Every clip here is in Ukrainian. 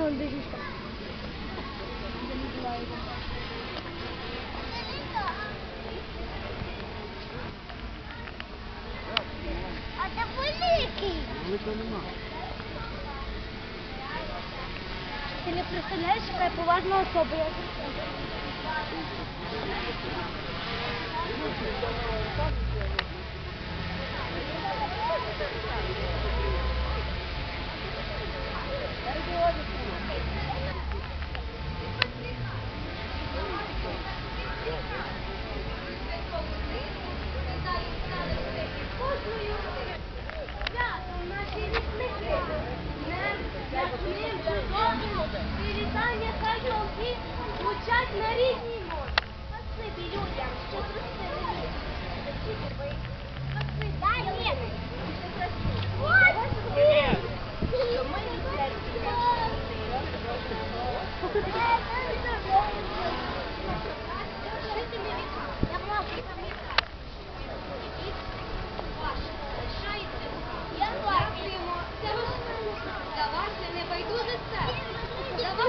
Он біжить. А це великий. Великого нема. Ти не представляєш, яка я поважна особа. Я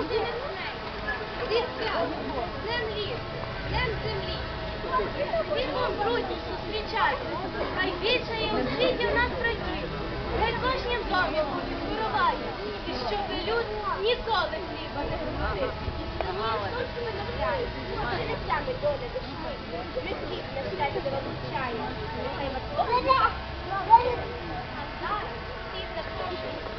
за ваше міцне. Зі свят, днем ліс, днем землі. Зустрічайте, хай більше у світі в нас братів. Хай домі буде вируває, і щоб люд ніколи хліба не душми, не хліб на щастя. Нехай вас а зараз всі запрошують